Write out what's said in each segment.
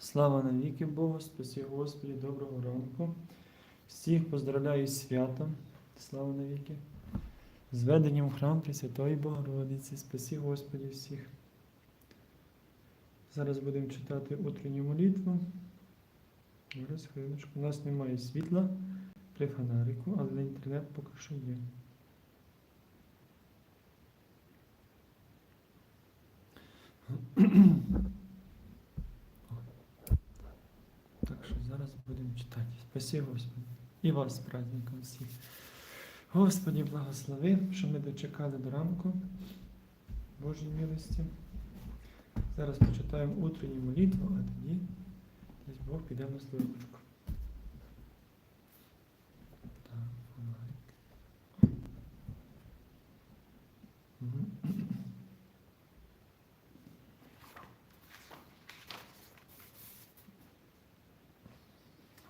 Слава навіки Богу, спаси Господі, доброго ранку. Всіх поздравляю з святом. Слава навіки. З веденням в храм Пресвятої Богородиці, спаси Господі всіх. Зараз будемо читати утренню молитву. Зараз хвилиночку. У нас немає світла при фонарику, але інтернет поки що є. Так що будемо читати. Спасибо, Господи. І вас з праздником всіх. Господі, благослови, що ми дочекали до ранку Божої милості. Зараз почитаємо утренню молитву, а тоді десь Бог піде на службочку. Так, фонарик. Мгм.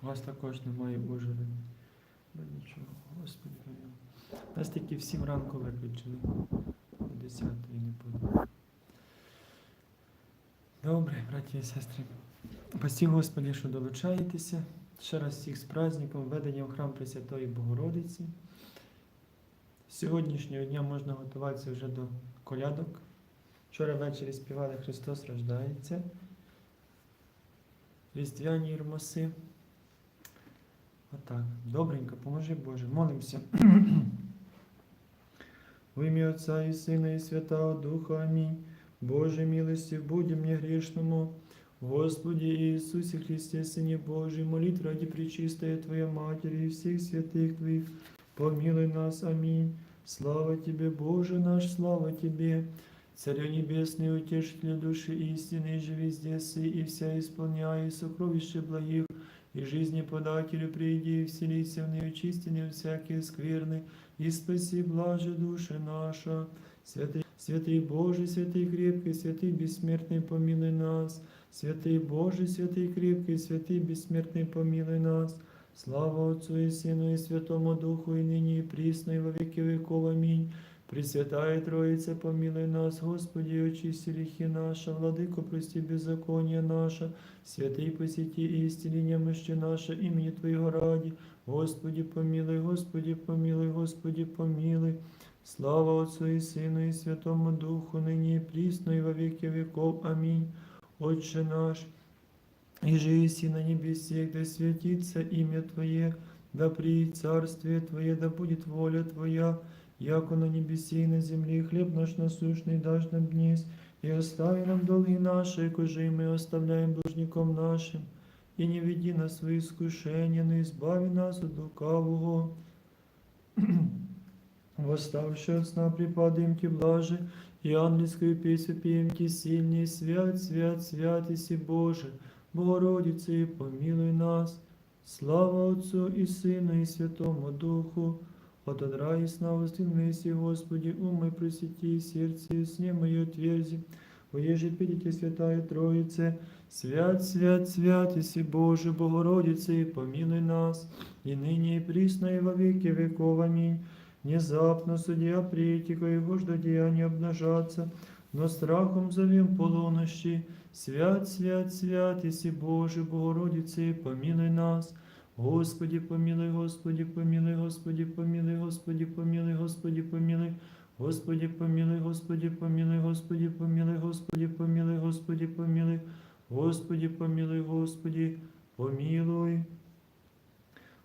У вас також немає ужини. Ну нічого, Господи помилуй. Нас тільки в 7 ранку виключили. До 10 не буде. Добре, браті і сестри. Спасі Господи, що долучаєтеся. Ще раз всіх з праздником введення в храм Пресвятої Богородиці. З сьогоднішнього дня можна готуватися вже до колядок. Вчора ввечері співали Христос рождається. Різдвяні ірмоси. Отак. Добренько, поможи Боже. Молимося. В ім'я Отця і Сина, і Святого Духа. Амінь. Боже милості, будь мне грешному. Господи Иисусе Христе, Сыне Божий, молит ради Пречистая Твоя Матери и всех святых Твоих, помилуй нас. Аминь. Слава Тебе, Боже наш, слава Тебе. Царю Небесный, утешитель души истины, же везде сы, и вся исполняя сокровище благих, и жизни подателю приди, и вселися в неочистенные всякие скверны, и спаси блаже души наша. Святый, святый Божий, святый крепкий, святый бессмертный, помилуй нас. Святый Божий, святый крепкий, святый бессмертный, помилуй нас. Слава Отцу и Сыну и Святому Духу, и ныне и присно, и во веки веков. Аминь. Пресвятая Троица, помилуй нас, Господи, очисти грехи наши, Владыко, прости беззаконие наше, святый посети и исцели немощи наше, имени Твоего ради. Господи, помилуй, Господи, помилуй, Господи, помилуй. Слава Отцу и Сыну и Святому Духу, ныне и присно, и во веки веков. Аминь. Отче наш, и же иси на небесе, да святится имя Твое, да приидет царствие Твое, да будет воля Твоя, яко на небесе и на земле, хлеб наш насущный дашь нам днесь, и остави нам долги наши, кожи мы оставляем должником нашим, и не веди нас в искушение, но избави нас от лукавого. Восставши от сна припадаем Ти блаже, и ангельскую песню пеем Ти сильнее, свят, свят, свят, иси Боже, Богородице, помилуй нас. Слава Отцу и Сыну и Святому Духу, от одра и сна воздвигнися, Господи, ум мой просвети, сердце сне мое отверзи, Воеже пидите, Святая Троице, свят, свят, свят, иси Боже, Богородице, помилуй нас, и ныне и присно, и во веки веков. Аминь. Внезапно судья притика его жду деяния обнажаться, но страхом зовем полунощи. Свят, свят, свят, иси Боже, Богородице, помилуй нас. Господи, помилуй, Господи, помилуй, Господи, помилуй, Господи, помилуй, Господи, помилуй. Господи, помилуй, Господи, помилуй, Господи, помилуй, Господи, помилуй, Господи, помилуй. Господи, помилуй, Господи, помилуй.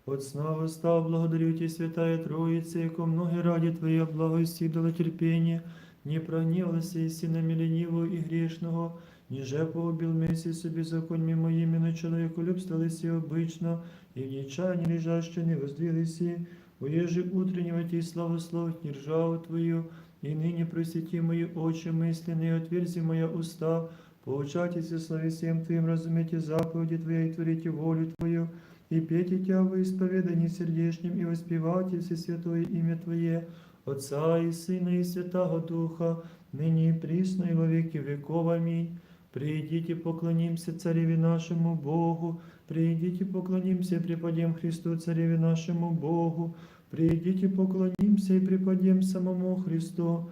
От сна восстав, благодарю Тебя, Святая Троица, яко многие ради Твоя благости дала терпение, не прогневался и сына ленивого и грешного, ниже поубил вместе с беззаконьями моими, но человеку любствовалися обычно, и в нечаянии лежаще не воздвилися, Уеже утреннего Ти славословить не ржаву Твою, и ныне просвети мои очи мысленные, отверзи моя уста, поучайтесь славе всем Твоим, разумейте заповеди Твои и творите волю Твою, и пейте Тя во исповедании сердечнем, и воспевайте все святое имя Твое, Отца и Сына и Святого Духа, ныне и присно и во веки веков. Аминь. Придите, поклонимся Цареве нашему Богу, придите, поклонимся и преподем Христу, Цареве нашему Богу, придите, поклонимся и преподем самому Христу,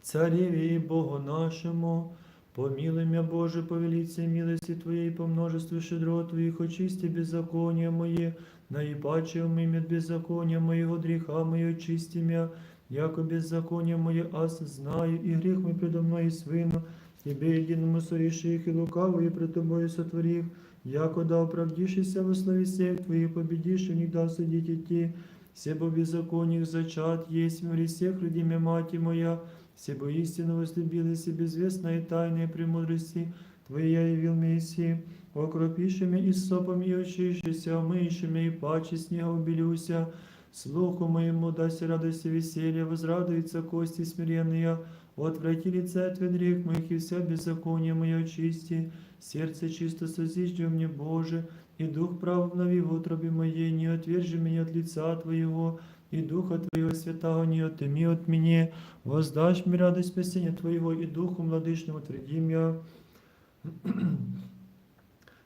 Цареве и Богу нашему, Помилуй меня, Боже, по велице милости Твоей, по множеству щедрот Твоих, очисти беззакония мои, наипаче умыми от беззакония моего греха мое, очисти меня, яко беззаконие мое аз знаю, и грех мой предо мной свину, Тебе единому сореши их и лукавую пред Тобою сотворив, яко да оправдишься во славе всех Твоих, победишь и не да судить идти, Себо беззаконных зачат есть в всех людей мя мати моя, Себо истину возлюбилась и безвестной тайной премудрости Твоей я явил Мессии, окропишими и сопом и очищися, омыйшими и паче снега убелюся, слуху моему дасть радость и веселье, возрадуются кости смиренные, отврати лице от грех моих и вся беззаконие мое очисти, сердце чисто созижди мне, Боже, и дух прав обнови в утробе моей, не отвержи меня от лица Твоего, и Духа Твоего Святого не отыми от меня, воздашь мне радость спасения Твоего, и Духу младышнему тверди меня.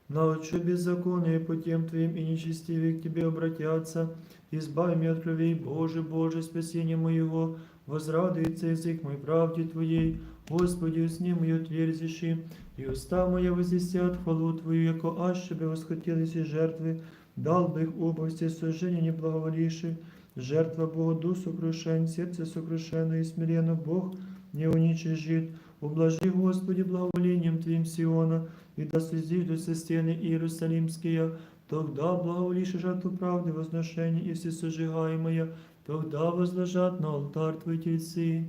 Научу беззаконие путем Твоим, и нечестивые к Тебе обратятся, избави меня от кровей, Боже, Боже, спасение моего, возрадуется язык мой правде Твоей, Господи, усни мою тверзиши, и уста моя возвестят хвалу Твою, яко аще бы восхотелись и жертвы, дал бы их области сожжения не благоволивши, жертва Богу дух сокрушен, сердце сокрушено и смиренно Бог не уничижит. Ублажи, Господи, благоволением Твоим Сиона, и да созидутся стены Иерусалимские, тогда благоволишь жертву правды, возношение и всесожигаемое, тогда возложат на алтарь Твои тельцы.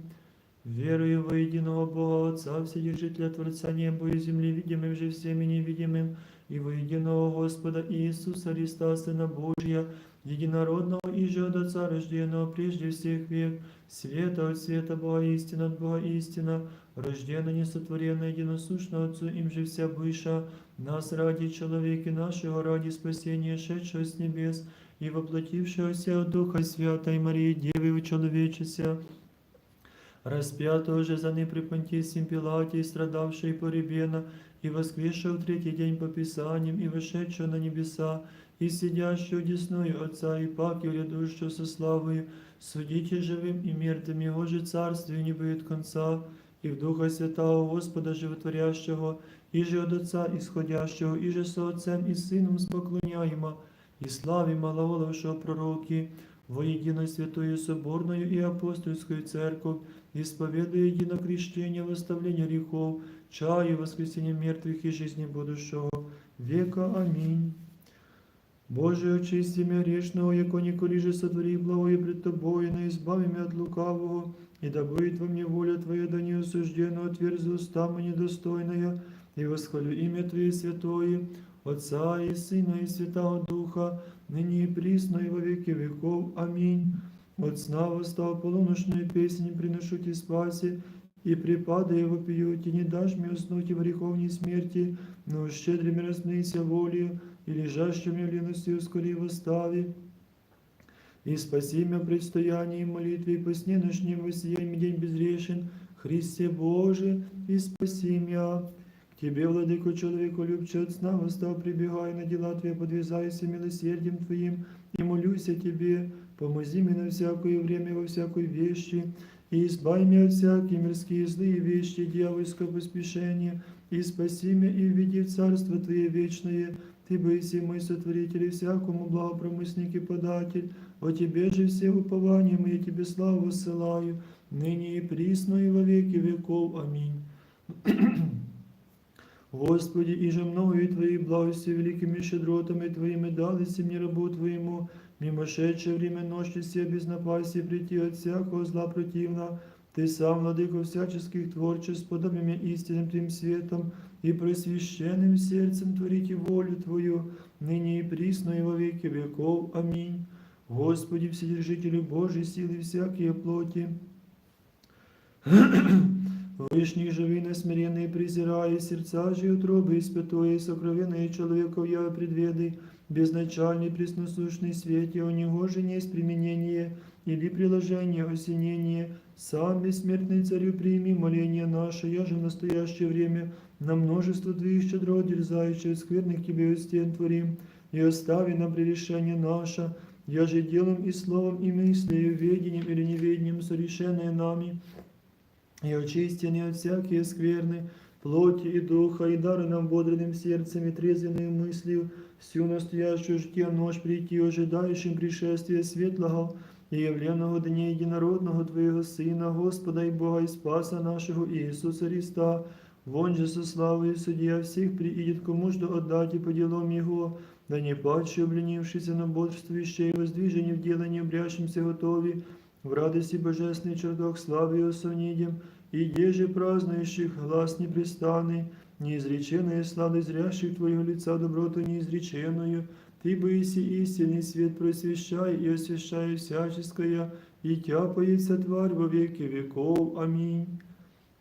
Верую во единого Бога Отца, Вседержителя Творца неба и земли, видимым же всеми невидимым, и во единого Господа Иисуса Христа, Сына Божия, единородного и же от Отца, рожденного прежде всех век, света от света Бога истина от Бога истина, рожденно несотворенно единосущно Отцу, им же вся быша, нас ради человека нашего, ради спасения, шедшего с небес, и воплотившегося от Духа Святой Марии, Девы человечеся, распятого же за при Понтисим Пилате, и страдавший поребена, и воскресшего в третий день по Писаниям, и вошедшего на небеса, и сидящего десною Отца, и пак грядущего со славою, судите живым и мертвым, Его же царствию не будет конца, и в Духа Святого Господа Животворящего, и же от Отца исходящего, и же со Отцем и Сыном споклоняемо, и славе малоголовшего пророки, воедино святую соборную и апостольскую церковь, исповедуя едино крещение, восставление грехов, чаю воскресения мертвых и жизни будущего века. Аминь. Боже, очисти меня грешного, яко же сотвори благое пред Тобою, но избави меня от лукавого, и да будет во мне воля Твоя, да не осужденно отверзи уста мои недостойная, и восхвалю имя Твое святое, Отца и Сына и Святого Духа, ныне и присно и во веки веков. Аминь. От сна восстав полуночную песнь приношу Ти спаси, и припадая вопию, Ти не дашь мне уснуть и в греховней смерти, но щедрыми разнися волею, и лежащими в лености ускори восстави. И спаси меня при стоянии молитве, и по сне ночним воссияй мне день безрешен, Христе Боже, и спаси меня. К Тебе, владыко человеку, любче от сна восстав, прибегай на дела Твои, подвязайся милосердием Твоим, и молюсь о Тебе, помози мне на всякое время во всякой вещи, и избавь меня от всякие мирские злые вещи, дьявольского поспешения, и спаси меня и введи в Царство Твое вечное, Ты быси мой сотворитель и всякому благопромысник и податель, о Тебе же все упования мои Тебе славу ссылаю, ныне и присно и во веки веков. Аминь. Господи, и же мною и Твоей благости великими щедротами Твоими дались мне рабу Твоему, мимошедшее время ночи все без напасти прийти от всякого зла противна, Ты сам, владыко всяческих творчеств, подобно мне истинным Твоим светом и просвященным сердцем творите волю Твою, ныне и присно и во веки веков. Аминь. Господи, Вседержителю Божий, силы всякие плоти, Вышних живи на смиренные презирая, сердца же и утробы, и святое, и сокровенное человеков я предведы, безначальный пресносущный свете, у него же не есть применение или приложение, осенение, сам бессмертный царю прими моление наше, я же в настоящее время на множество твоих щедро дерзающих, скверных тебе стен творим, и остави нам прегрешение наше, я же делом и словом и мыслью, ведением или неведением совершенное нами, и очисти не от всякие скверны, плоти и духа, и даруй нам бодрым сердцем и трезвенной мыслью всю настоящую жития ночь прийти, ожидающим пришествия светлого и явленного дня единородного Твоего Сына, Господа и Бога и Спаса нашего Иисуса Христа, вон же со славою судья всех приидет, кому что отдать и по делам Его, да не падший, обленившийся, но бодрствующий и воздвижение в делании обрящимся готови, в радости божественный чертог славы Его сонидем, и еже празднующих глаз непрестанный, неизреченная слава зрящих Твоего лица доброту неизреченную, Ты боиси истинный свет просвещай и освящай всяческое, и тяпается тварь во веки веков. Аминь.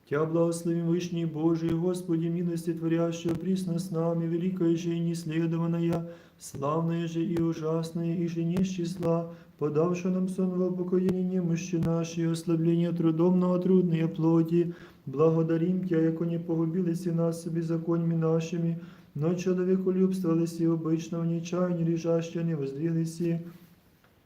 Тя благословим Вышний Божий, Господи, милости творящего, присно с нами, великая же и неследованная, славная же и ужасная, и же не с числа, подавшая нам сон во упокоение немощи нашей, ослабление трудомного трудные плоти, благодарим Тя, яко не погубились и нас беззаконьми нашими, но человеколюбствовались и обычного нечаяння лежащие не воздвиглись и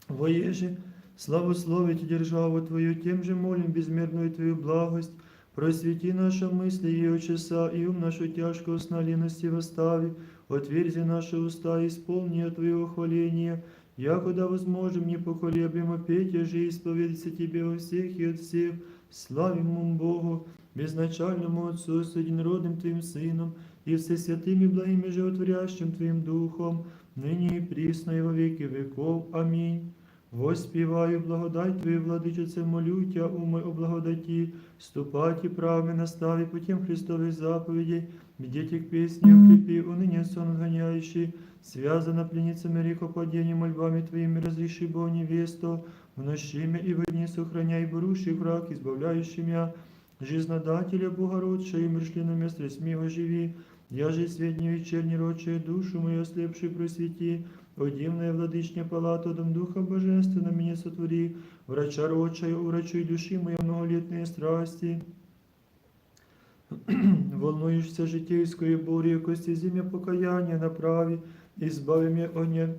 воеже, славословить державу Твою, тем же молим безмерную Твою благость, просвети наши мысли и часа, и ум нашу тяжкую сна лености восстави, отверзи наши уста, исполни от Твоего хваления, якуда возможем непоколеблемо петь же и исповедаться Тебе во всех и от всех, славимому Богу, безначальному Отцу с единородным Твоим Сыном, и всесвятым и благим и животворящим Твоим Духом, ныне и присно и во веки веков. Аминь. Воспіваю благодать Твою, владичице, молю Тя, умой о благодаті, ступати правми настави путем Христових заповідей, бдите к песне укрепи, уныние сон гоняющий, связана пленницами рекопадения мольбами Твоими, разреши Бог невесту, в мя и в дни сохраняй бурущий враг, избавляющий мя, жизнодателя Богородша и мршлином месте смего живи, я же сведни вечерней рочая душу мою ослепший просвети, о дивная владычня палата, дом Духа Божественного меня сотвори, врача рочая, урачуй души моей многолетные страсти. Волнуешься житейской бурей, кости зимя покаяния направи, избави меня огня,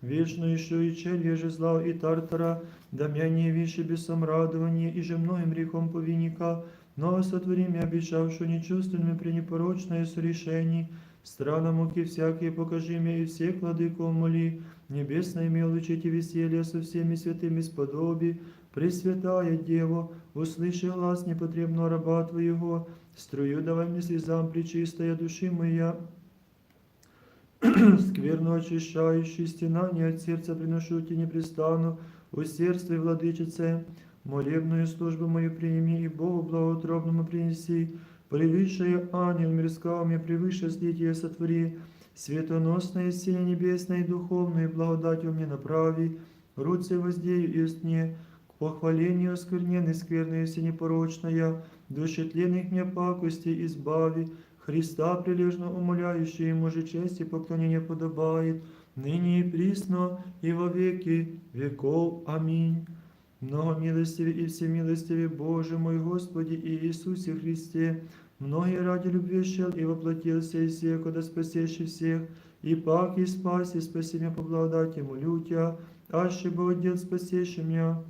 вечную еще и червя же зла и тартара, да мя не виши бесом радования, и же многим грехом повинника, но сотвори меня, обещавшую нечувственными пренепорочное сорешений, Страна муки всякие покажи мне, и всех владыков моли, небесное мелочите веселье со всеми святыми сподоби, Пресвятая Дева, услыши глаз непотребного раба Твоего, струю давай мне слезам причистая души моя, скверно очищающий стенание от сердца приношу тебе непрестанно, усердствуй, владычице, молебную службу мою прими и Богу благоутробному принеси, Превыше ангел мирского мне превыше слития сотвори, светоносное силе небесное и духовное благодатью мне направи, руце воздею и сне, к похвалению оскверненной скверной и непорочная, души тленных мне пакости избави, Христа прилежно умоляющий ему же честь и поклонение подобает, ныне и присно, и во веки веков. Аминь. Много милостивый и всемилостивый Боже мой Господи и Иисусе Христе, многие ради любви шел и воплотился из всех, когда спасеши всех, и пак и спаси, спаси меня по благодати, молю Тебя, аще бы отдел спасеши меня.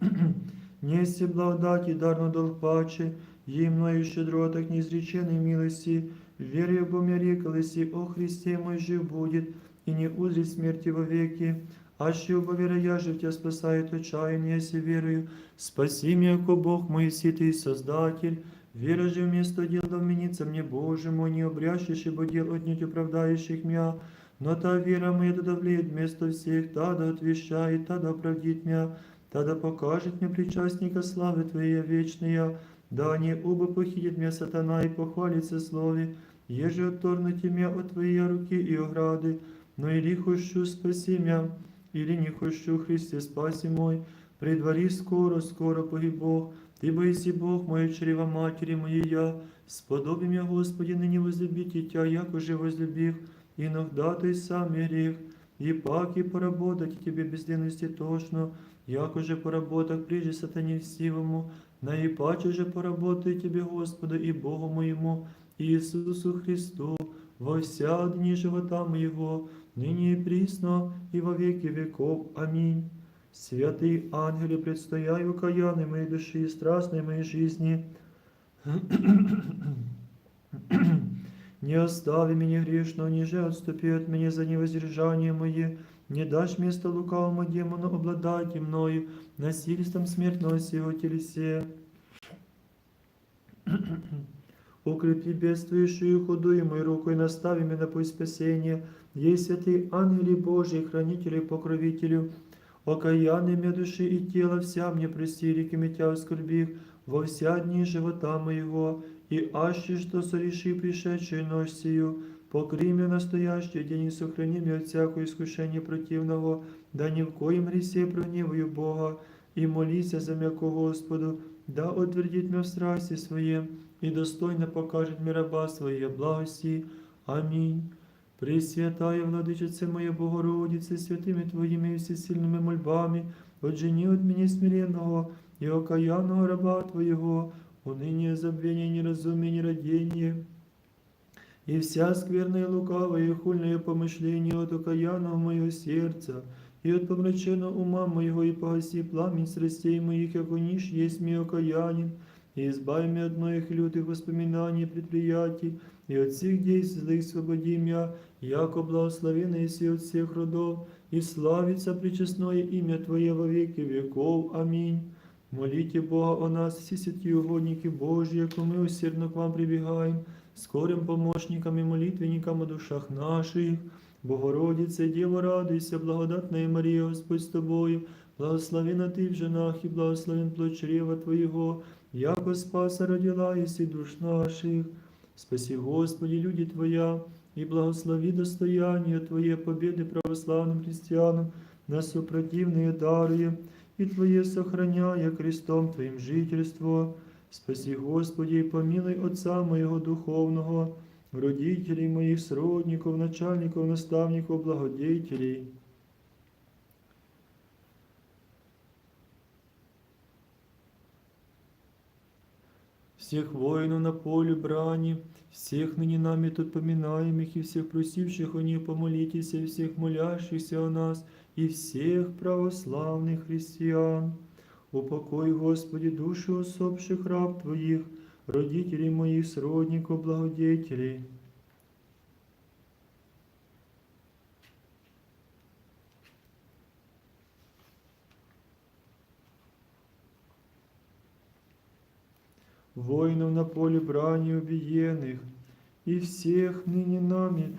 Нести благодати, дарно долг паче, ей мною щедро, так неизреченной милости, верю бо мне рекалися, о Христе мой жив будет, и не узрит смерти во веки, аще убо я же Тебя спасает отчаяние, если верую, спаси меня, яко Бог мой ситый Создатель, Вера же вместо дел да вменится мне, Боже мой, не обрящешь, ибо дел отнюдь оправдающих меня, но та вера моя да давлеет вместо всех, та да отвещает, та да оправдит меня, та да покажет мне причастника славы Твоей вечная, да не оба похитит меня сатана и похвалится слове, еже отторнуть меня от Твоей руки и ограды, но или хочу спаси меня, или не хочу, Христе, спаси мой, предвари скоро, скоро погиб Бог, Ты боиси Бог, моя чрева матери моей я, сподоби меня, Господи, ныне возлюбить и Тя, як уже возлюбив, иногда Ты сам грех, и пак и поработать Тебе безденности тошно, як уже поработах прежде сатане всивому, наипаче же поработай Тебе, Господа, и Богу моему, Иисусу Христу, во вся дни живота моего, ныне и присно, и во веки веков. Аминь. Святый ангеле, предстояй укаянной моей души и страстной моей жизни, Не остави меня грешного, ниже отступи от меня за невоздержание мое, не дашь место лукавому демону обладать и мною, насильством смертного сего телесе. Укрепи бедствующую худую мою руку и настави меня на путь спасения, ей святый ангели Божий, хранителю и покровителю, окаянный мне души и тела вся мне прости, реки мятя скорбих, во вся дни живота моего, и аще что сореши пришедшую ночь сию, покри меня настоящий день и сохрани меня от всякого искушения противного, да ни в коем гресе прогневаю Бога, и молися за м'яко Господу, да утвердит меня в страсти своем, и достойно покажет мне раба своей благости. Аминь. Пресвятая Владычице моя Богородице, святими Твоїми і всесильними мольбами, отжени от меня смиренного и окаянного раба Твоего, уныние, забвение, неразумие, нерадение, и вся скверная, лукавая и хульное помышление от окаянного моего сердца, и от помраченного ума моего, и погаси пламень страстей моих, як ниш есть мой окаянин, и избави меня от моих лютых воспоминаний и предприятий, и от всех действий злых свободи меня, яко благословенный если от всех родов, и славится причестное имя Твое во веки веков. Аминь. Молите Бога о нас, все святі угодники Божі, яко ми усердно к вам прибегаем, скорым помощникам и молитвенникам о душах наших. Богородице, Дева, радуйся, благодатная Мария, Господь с тобою, благословена ты в женах и благословен плод чрева Твоего, яко спаса родила еси душ наших. Спаси, Господи, люди Твоя, и благослови достояние Твое победы православным христианам, на супротивные даруем, и Твое сохраняя крестом Твоим жительство. Спаси, Господи, и помилуй Отца моего духовного, родителей моих, сродников, начальников, наставников, благодетелей. Всех воинов на поле брани, всех ныне нами тут поминаемых, и всех просивших о них помолитесь, и всех молящихся о нас, и всех православных христиан. Упокой, Господи, души усопших раб Твоих, родителей моих, сродников, благодетелей. Воинов на поле брани убиенных, и всех ныне нами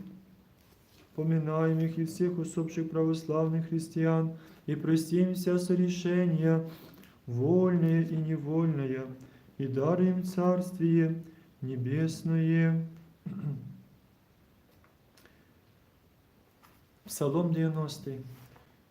поминаемых и всех усопших православных христиан, и простим вся сорешения, вольное и невольное, и даруем Царствие Небесное. Псалом 90.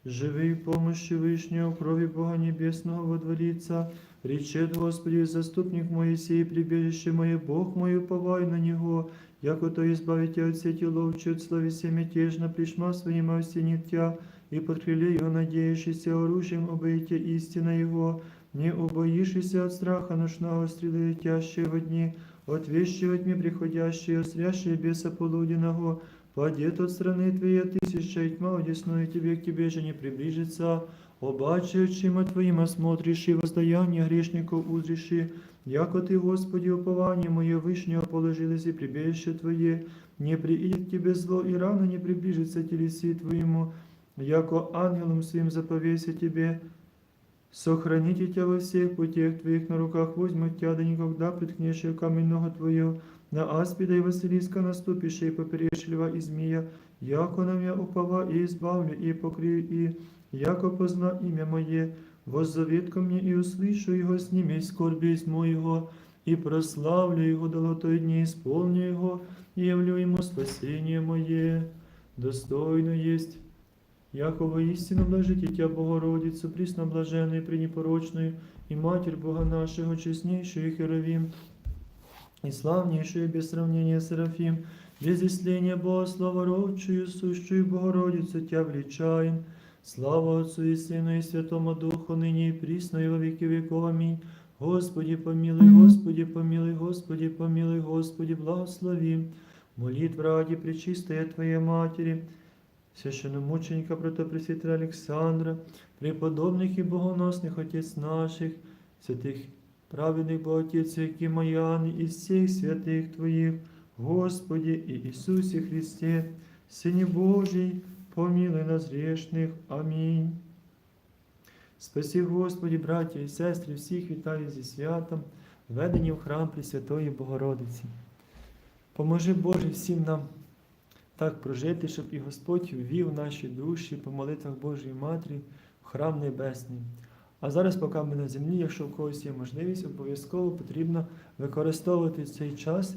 Живи в помощи Вышнего, крови Бога Небесного водворится, речет Господи, заступник Моисей, прибежище мое, Бог мой, уповай на Него, яко то избавите от сети ловчи, от словеся мятежно, пришма своим осенит тя, и под крыле Его надеющийся оружием обойте истина Его, не убоишься от страха ночного стрелы, летящие во дни, от вещи во тьме приходящие, острящие беса полуденного, Падет от страны Твоей тысяча, и тьма одесную Тебе к Тебе же не приближится. Обаче очима Твоим осмотришь и воздаяние грешников узриши, яко Ты, Господи, упование мое вышнего положилось и прибежище Твое, не приидет к Тебе зло, и рано не приближится телеси Твоему, яко ангелом своим заповеся Тебе, Сохраните Тебя во всех путях Твоих, на руках возьмут Тебя, да никогда приткнешь камень ногу Твою, на аспида и Василиска наступишь, и поперешь льва и змея, яко на меня упова и избавлю, и покрию, и яко позна имя мое, воззовет ко мне, и услышу его, сними скорби из моего, и прославлю его долотой дни, исполню его, и явлю ему спасение мое. Достойно есть Яко воистину блажите Тя, Богородицу, пресноблаженную, пренепорочную, и Матерь Бога нашего, честнейшую Херовим, и славнейшую без сравнения Серафим, без исления Бога славородчую, сущую Богородицу Тя величаем. Слава Отцу и Сыну и Святому Духу, ныне и присно, и во веки веков. Аминь. Господи, помилуй, Господи, помилуй, Господи, помилуй, Господи, благослови. Молитва ради Пречистая Твоей Матери, священномученика протопресвятера Александра, преподобных и богоносных отец наших, святых праведних Богатірцю, які Маяни, і всіх святих Твоїх, Господі і Ісусі Христе, Сині Божий, помилуй нас грешних. Амінь. Спасі Господі, браття і сестри, всіх вітаю зі святом, введені в храм Пресвятої Богородиці. Поможи Боже всім нам так прожити, щоб і Господь ввів наші душі по молитвах Божої Матері в храм Небесний. А зараз, поки ми на землі, якщо в когось є можливість, обов'язково потрібно використовувати цей час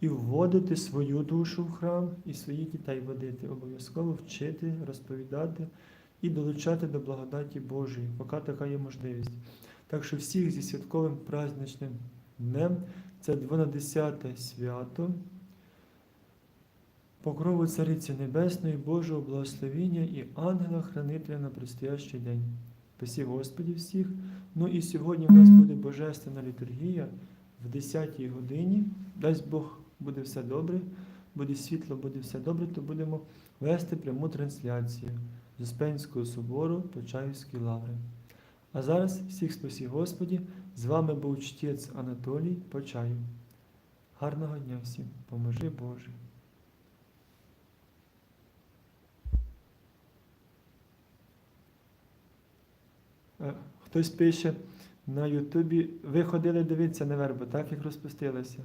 і вводити свою душу в храм і своїх дітей водити. Обов'язково вчити, розповідати і долучати до благодаті Божої, поки така є можливість. Так що всіх зі святковим праздничним днем це 12 свято. Покрову Цариці Небесної, Божого благословіння і ангела-хранителя на предстоящий день. Спасі Господі всіх. Ну і сьогодні в нас буде Божественна літургія в 10 годині. Дасть Бог буде все добре, буде світло, буде все добре, то будемо вести пряму трансляцію з Успенського собору Почаївської лаври. А зараз всіх спасі Господі, з вами був чтець Анатолій Почаїв. Гарного дня всім, поможи Боже. Е, Хтось пише на Ютубі, ви ходили дивитися на вербу, так як розпустилася.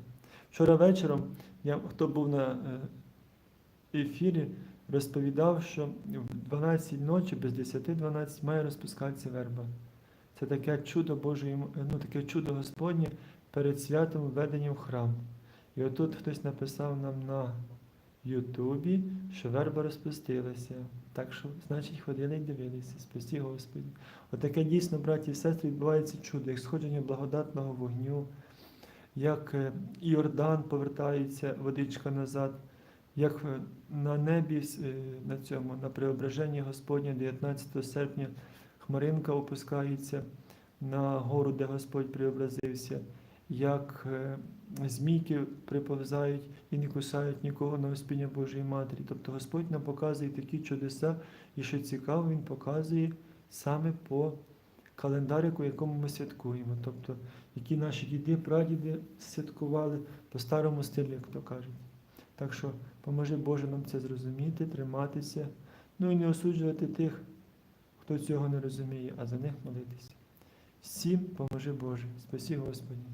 Вчора вечором, я, хто був на е, ефірі, розповідав, що в 12 ночі, без 10-12 має розпускатися верба. Це таке чудо Боже, ну, таке чудо Господнє перед святом введенням в храм. І отут хтось написав нам на Ютубі, що верба розпустилася. Так що, значить, ходили і дивилися. Спасі Господі. Отаке дійсно, браті і сестри, відбувається чудо, як сходження благодатного вогню, як е, Іордан повертається, водичка назад, як е, на небі е, на цьому, на преображенні Господня 19 серпня хмаринка опускається на гору, де Господь преобразився, як змійки приповзають і не кусають нікого на успіння Божої Матері. Тобто Господь нам показує такі чудеса, і що цікаво, Він показує саме по календарику, якому ми святкуємо. Тобто, які наші діди, прадіди святкували по старому стилю, як то кажуть. Так що поможи Боже нам це зрозуміти, триматися, ну і не осуджувати тих, хто цього не розуміє, а за них молитися. Всім поможи Боже. Спасі Господі.